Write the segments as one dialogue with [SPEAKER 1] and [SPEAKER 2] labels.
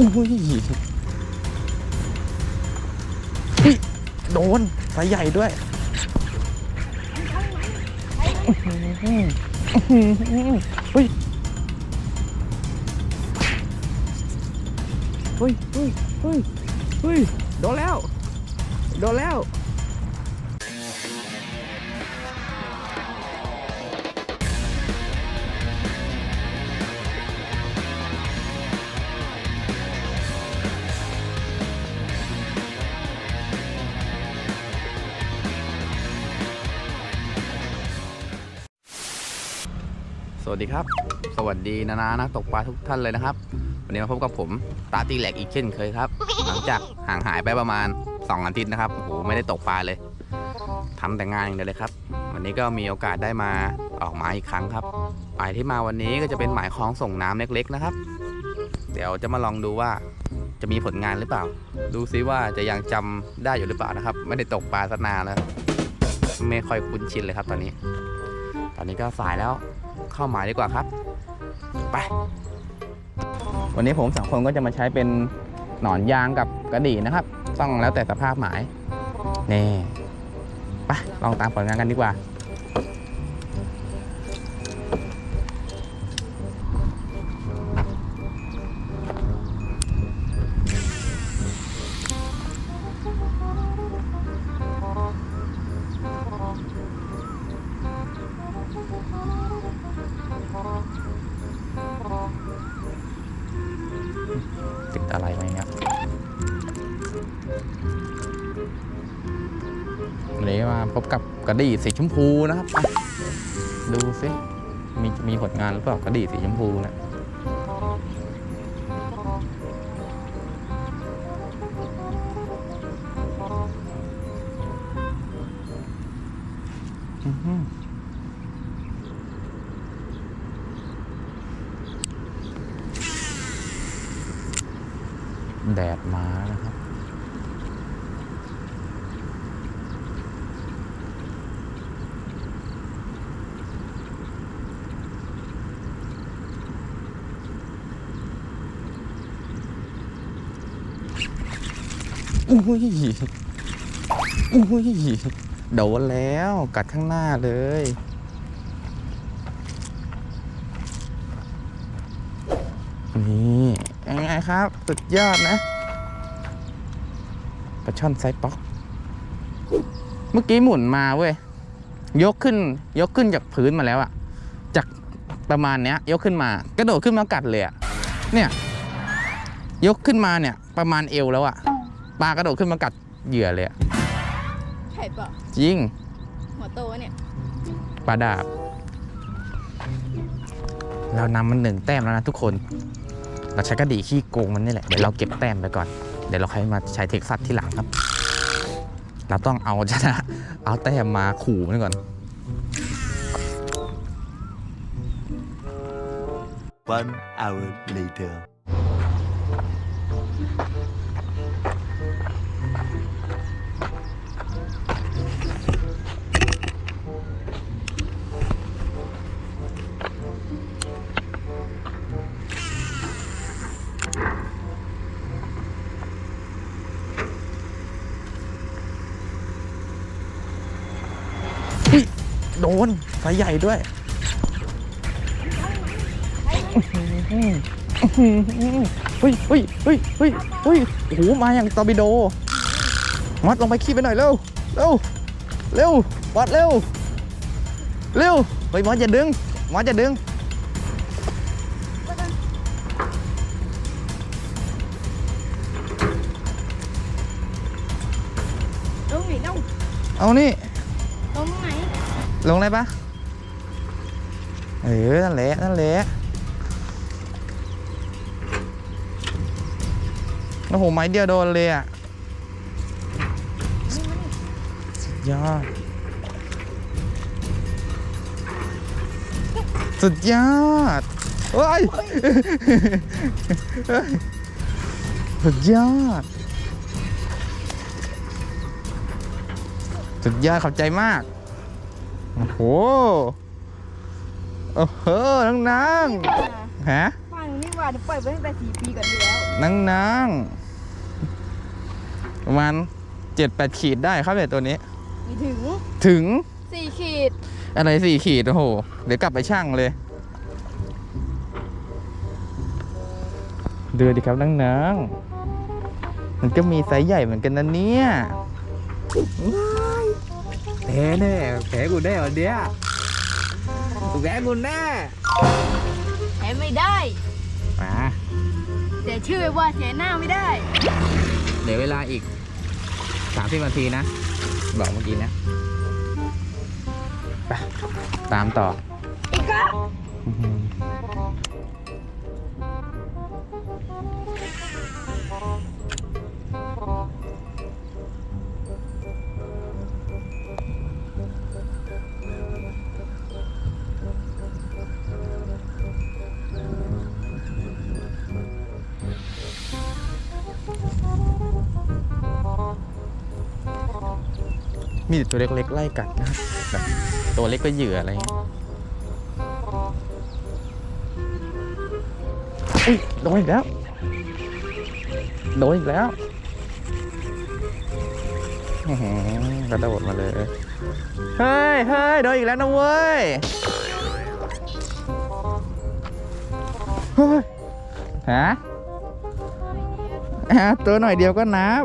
[SPEAKER 1] อุ้ยโดนไฟใหญ่ด้วยอื้อหืออื้อหือเฮ้ยเฮ้ยเฮ้ยเฮ้ยเฮ้ยโดนแล้ว โดนแล้ว วัสดีครับ สวัสดีนานานักตกปลาทุกท่านเลยนะครับ วันนี้มาพบกับผมตาตีแหลกอีกเช่นเคยครับ หลังจากห่างหายไปประมาณ 2 อาทิตย์นะครับโอ้โหไม่ได้ตกปลาเลยทำแต่งานอย่างเดียวเลยครับ วันนี้ก็มีโอกาสได้มาออกหมายอีกครั้งครับหมายที่มาวันนี้ก็จะเป็นหมายคลองส่งน้ำเล็ก ๆนะครับ เดี๋ยวจะมาลองดูว่าจะมีผลงานหรือเปล่า ดูซิว่าจะยังจำได้อยู่หรือเปล่านะครับ ไม่ได้ตกปลาสกนานแล้วไม่ค่อยคุ้นชินเลยครับตอนนี้ ตอนนี้ก็สายแล้ว เข้าหมายดีกว่าครับ ไป วันนี้ผมสองคนก็จะมาใช้เป็นหนอนยางกับกระดี่นะครับ ต้องแล้วแต่สภาพหมาย นี่ ไป ลองตามผลงานกันดีกว่า กระดี่สีชมพูนะครับดูสิมีมีผลงานหรือเปล่ากระดี่สีชมพูเนะอื้อหือแดดมานะครับ อุ้ยอุ้ยโดนแล้วกัดข้างหน้าเลย นี่ยังไงครับ สุดยอดนะปลาช่อนไซส์ป๊อก เมื่อกี้หมุนมาเว้ย ยกขึ้น ยกขึ้นจากพื้นมาแล้วอะจากประมาณเนี้ย ยกขึ้นมา กระโดดขึ้นมากัดเลยอะเนี่ย ยกขึ้นมาเนี่ย ประมาณเอวแล้วอะ ปลากระโดดขึ้นมากัดเหยื่อเลยอะ
[SPEAKER 2] ใช่เปล่า
[SPEAKER 1] จริง
[SPEAKER 2] หัวโตเนี่ย
[SPEAKER 1] ปลาดาบ เรานำมันหนึ่งแต้มแล้วนะทุกคน เราใช้กระดี่ขี้โกงมันนี่แหละ เดี๋ยวเราเก็บแต้มไปก่อน เดี๋ยวเราค่อยมาใช้เทคซัสที่หลังครับ เราต้องเอาชนะ เอาแต้มมาขู่มันก่อน
[SPEAKER 3] One hour later.
[SPEAKER 1] โดนไฟใหญ่ด้วยเฮ้ยเฮ้ยเฮ้ยเฮ้ยเฮ้ยโอ้โหมาอย่างตอร์ปิโดมัดลงไปขี้ไปหน่อยเร็วเร็วเร็ววัดเร็วเร็วเฮ้ยมอสอย่าดึงมอสอย่าดึง
[SPEAKER 2] ลงหนีลง
[SPEAKER 1] เอานี่
[SPEAKER 2] ลงตรงไหน
[SPEAKER 1] ลงเลยปะเออ นั่นแหละ นั่นแหละโอ้โหไม้เดียวโดนเลยอะสุดยอด สุดยอดเฮ้ยเฮ้ยสุดยอด สุดยอดขอบใจมาก โอ้โหโอ้โหน้องนาง
[SPEAKER 2] อ่า
[SPEAKER 1] ฮะ
[SPEAKER 2] ฝั่งนี้ว่าหนูปล่อยไว้ตั้งแต่สี่ปีก่อนอยู่แล้ว
[SPEAKER 1] นั่งนั่งประมาณเจ็ดแปดขีดได้ครับเนี่ยตัวนี้
[SPEAKER 2] มีถึง
[SPEAKER 1] ถึง
[SPEAKER 2] สี่ขีด
[SPEAKER 1] อะไรสี่ขีด โอ้โห เดี๋ยวกลับไปช่างเลยเดือดีครับนั่งนั่งมันก็มีไซส์ใหญ่เหมือนกันนะเนี่ย แพ้แน่แพ้กูแน่วันเนี้ยแพ้กูแน่
[SPEAKER 2] แถมไม่ได้
[SPEAKER 1] มา
[SPEAKER 2] เสียชื่อว่าเสียหน้าไม่ได้
[SPEAKER 1] เดี๋ยวเวลาอีกสามสิบนาทีนะ บอกเมื่อกี้นะไปตามต่อ
[SPEAKER 2] อีกครับ
[SPEAKER 1] มีแต่ตัวเล็กๆไล่กัดนะครับแบบตัวเล็กก็เหยื่ออะไรอย่างเงี้ยอุ้ยโดนอีกแล้วโดนอีกแล้วกระโดดมาเลย เฮ้ยเฮ้ยโดนอีกแล้วนะเว้ยฮ้ยฮะฮะตัวหน่อยเดียวก็นับ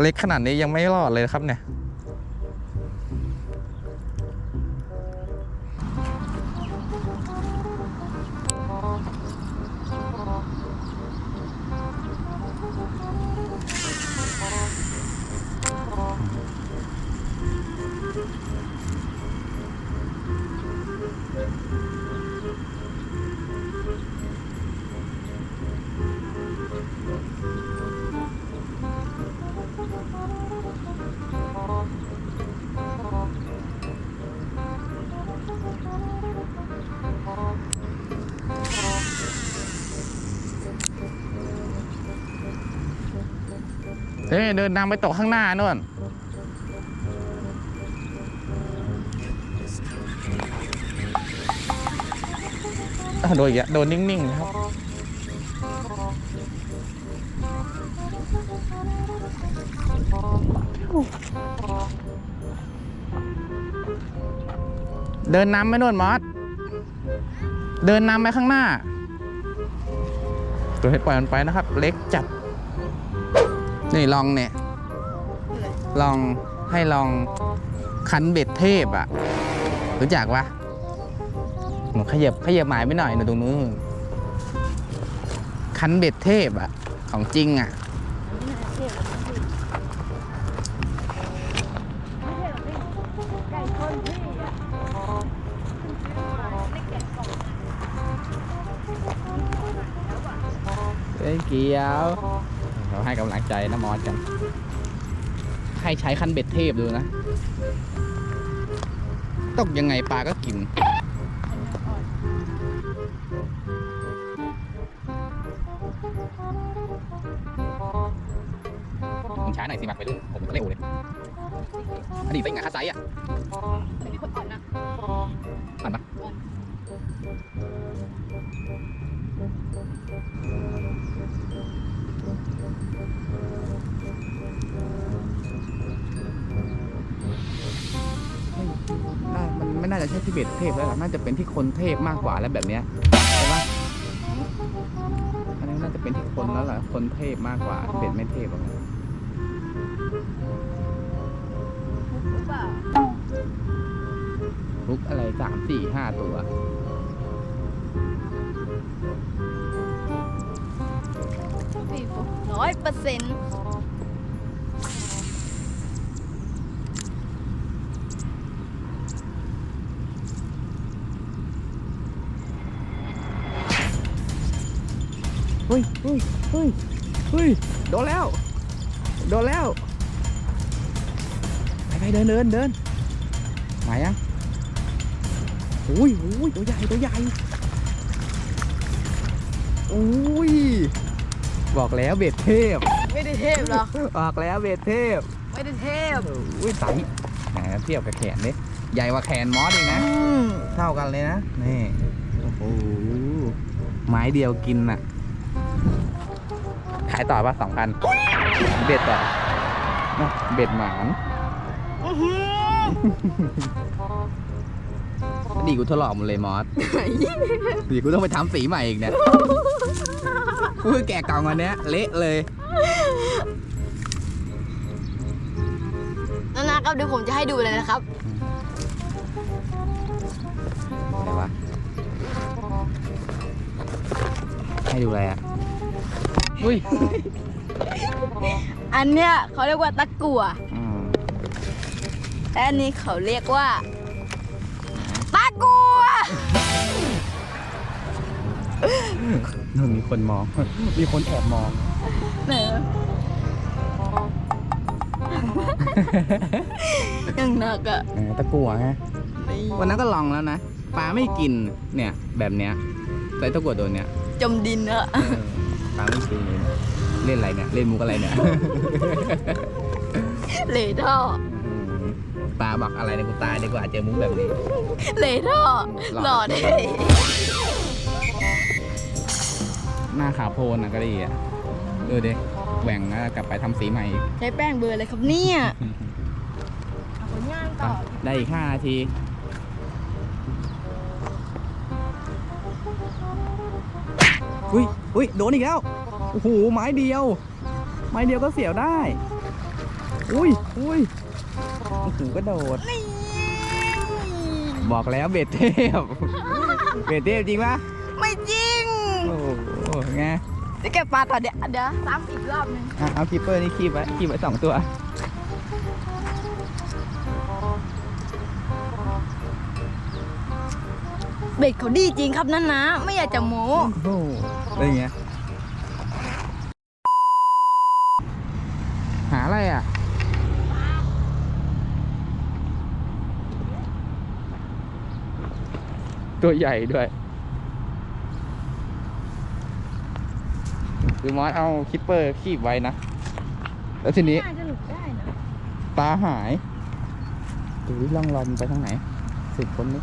[SPEAKER 1] เล็กขนาดนี้ยังไม่รอดเลยครับเนี่ย เฮ้เดินนำไปตกข้างหน้านู่นโดนอีกแล้วโดนนิ่งๆนะครับ เดินนำไปนู่นมอสเดินนำไปข้างหน้า ตัวให้ปล่อยมันไปนะครับ เล็กจัด นี่ลองเนี่ย ลองให้ลองคันเบ็ดเทพอะ รู้จักปะหนูขยับขยับหมายไปหน่อยหนูตรงนู้นคันเบ็ดเทพอะ ของจริงอะ
[SPEAKER 2] ไก่คนพี่อะไม่แกะกล่อง
[SPEAKER 1] เอ้ยเกียว เราให้กำลังใจนะมอสกัน ให้ใช้คันเบ็ดเทพดูนะ ตกยังไงปลาก็กินมึงช้าหน่อยสิมักไปรุ่นผมก็เร็วเลยอดีตไปงานคาไซอะ
[SPEAKER 2] แต่มีคนอ่อนนะ
[SPEAKER 1] อ่านปะ น่ามันไม่น่าจะใช่ที่เบ็ดเทพแล้วล่ะน่าจะเป็นที่คนเทพมากกว่าแล้วแบบเนี้ยใช่ปะอันนี้น่าจะเป็นที่คนแล้วล่ะคนเทพมากกว่าเบ็ดไม่เทพหรอก
[SPEAKER 2] ล่า
[SPEAKER 1] ลุกอะไรสามสี่ห้าตัว
[SPEAKER 2] พี่ร้อยเปอร์เซ็นต์
[SPEAKER 1] เฮ้ยเฮ้ยเฮ้ยเฮ้ยโดนแล้ว โดนแล้ว ไปไปเดินเดินเดินมายังอุ้ยอุ้ยตัวใหญ่ตัวใหญ่อุ้ย บอกแล้วเบ็ดเทพ
[SPEAKER 2] ไม่ได้เทพหรอก
[SPEAKER 1] บอกแล้วเบ็ดเทพ
[SPEAKER 2] ไม่ได้เทพ
[SPEAKER 1] อุ้ยใสแหมเทียบกับแขนดิใหญ่กว่าแขนมอสอีกนะ เท่ากันเลยนะ นี่ โอ้โห ไม้เดียวกินน่ะ ขายต่อป่ะสองพันเบ็ดต่อนะเบ็ดหมานดีกูทดลองหมดเลยมอสดีกูต้องไปทำสีใหม่อีกเนี่ย กูแกะกล่องอันเนี้ยเละเลย
[SPEAKER 2] นานาครับเดี๋ยวผมจะให้ดูเลยนะครับ
[SPEAKER 1] อะไรวะ ให้ดูอะไรอะ อุ้ย
[SPEAKER 2] อันเนี้ยเขาเรียกว่าตะกั่ว
[SPEAKER 1] อืม
[SPEAKER 2] และอันนี้เขาเรียกว่าตะกั่ว
[SPEAKER 1] นู่นมีคนมอง มีคนแอบมอง
[SPEAKER 2] ไหนวะยังหนักอะ
[SPEAKER 1] เออตะกั่วฮะวันนั้นก็ลองแล้วนะ ปลาไม่กิน เนี่ย แบบเนี้ยใส่ตะกั่วตัวเนี้ย
[SPEAKER 2] จมดินอะ
[SPEAKER 1] เออปลาไม่กินเลยนะเล่นอะไรเนี่ย เล่นมุกอะไรเนี่ย
[SPEAKER 2] เลท่อ
[SPEAKER 1] อืมปลาบอกอะไรเนี่ยกูตายดีกว่าเจอมุกแบบนี้
[SPEAKER 2] เลท่อ
[SPEAKER 1] ห
[SPEAKER 2] ห
[SPEAKER 1] ล่
[SPEAKER 2] ล่
[SPEAKER 1] อ
[SPEAKER 2] อเท่
[SPEAKER 1] หน้าขาวโพลนอะก็ดีอะดูดิแหว่งแล้วกลับไปทำสีใหม่อีก
[SPEAKER 2] ใช้แป้งเบอร์อะไรครับเนี่ยผลงานต่อ
[SPEAKER 1] ได้อีกห้านาที อุ้ยอุ้ยโดนอีกแล้ว โอ้โห ไม้เดียว ไม้เดียวก็เสียวได้ อุ้ยอุ้ยโอ้โหก็โดด
[SPEAKER 2] นี่
[SPEAKER 1] บอกแล้วเบ็ดเทพ เบ็ดเทพจริงปะ
[SPEAKER 2] ไม่จริง
[SPEAKER 1] โอ้โห ไง
[SPEAKER 2] จะเก็บปลาต่อเดี๋ยวเดี๋ยวซ้ำอีกรอบหนึง
[SPEAKER 1] อะเอาคีปเปอร์นี่คีบไว้คีบไว้สองตัว
[SPEAKER 2] เบ็ดเขาดีจริงครับนั่นนะ ไม่อยากจะโม้
[SPEAKER 1] โอ้โหเป็นไงหาอะไรอะ ตัวใหญ่ด้วย คือมอสเอาคิปเปอร์คีบไว้นะ แล้วทีนี้
[SPEAKER 2] น่าจะหลุดได้นะ
[SPEAKER 1] ตาหายดูล่องลมไปทางไหนสิบคนนี้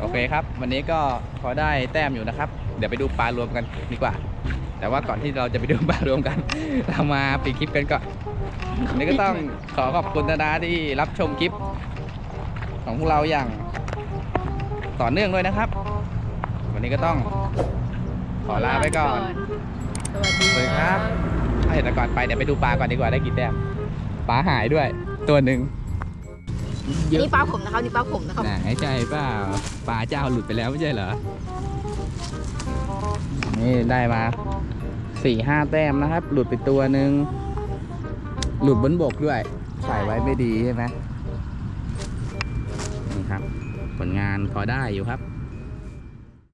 [SPEAKER 1] โอเคครับ วันนี้ก็พอได้แต้มอยู่นะครับ เดี๋ยวไปดูปลารวมกันดีกว่า แต่ว่าก่อนที่เราจะไปดูปลารวมกัน เรามาปิดคลิปกันก่อนวันนี้ก็ต้องขอขอบคุณนาดาที่รับชมคลิป ของพวกเราอย่างต่อเนื่องด้วยนะครับ วันนี้ก็ต้องขอลาไปก่อน สวัสดีครับเอ้ยแต่ก่อนไปเดี๋ยวไปดูปลาก่อนดีกว่าได้กี่แต้ม ปลาหายด้วยตัวหนึ่ง เยอะ
[SPEAKER 2] นี่ปลาผมนะครับนี่ปลาผมนะครับ
[SPEAKER 1] ไหนใจเปล่าปลาเจ้าหลุดไปแล้วไม่ใช่เหรอ นี่ได้มาสี่ห้าแต้มนะครับ หลุดไปตัวหนึ่งหลุดบนบกด้วย ใส่ไว้ไม่ดีใช่ไหมนี่ครับ ผลงานพอได้อยู่ครับ